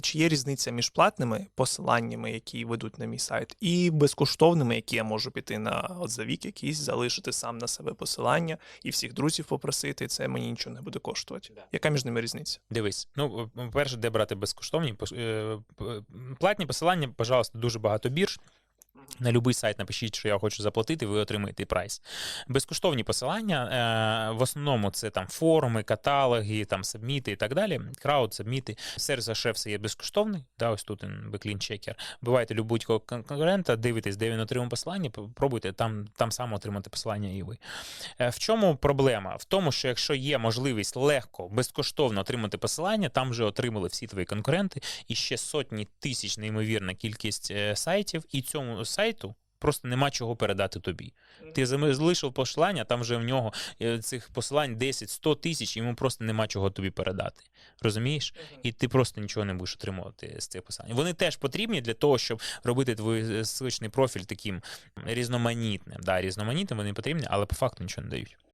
Чи є різниця між платними посиланнями, які ведуть на мій сайт, і безкоштовними, які я можу піти на отзавік якийсь, залишити сам на себе посилання і всіх друзів попросити, і це мені нічого не буде коштувати. Да. Яка між ними різниця? Дивись, ну, по-перше, де брати безкоштовні е, платні посилання, пожалуйста, дуже багато бірж. На будь-який сайт напишіть, що я хочу заплатити, ви отримаєте прайс. Безкоштовні посилання е, в основному це там форуми, каталоги, там сабміти і так далі. Крауд, сабміти. Сервіс шеф це є безкоштовний. Да, ось тут чекер. Бувайте будь-якого конкурента, дивитесь, де він отримав посилання, пробуйте там, там само отримати посилання і ви. Е, В чому проблема? В тому, що якщо є можливість легко, безкоштовно отримати посилання, там вже отримали всі твої конкуренти, і ще сотні тисяч неймовірна кількість е, сайтів, і цьому. Просто нема чого передати тобі. Ти залишив посилання, там вже в нього е, цих посилань 10-100 тисяч, йому просто нема чого тобі передати. Розумієш? І ти просто нічого не будеш отримувати з цих посилань. Вони теж потрібні для того, щоб робити твій свичний профіль таким різноманітним. Да, різноманітним вони потрібні, але по факту нічого не дають.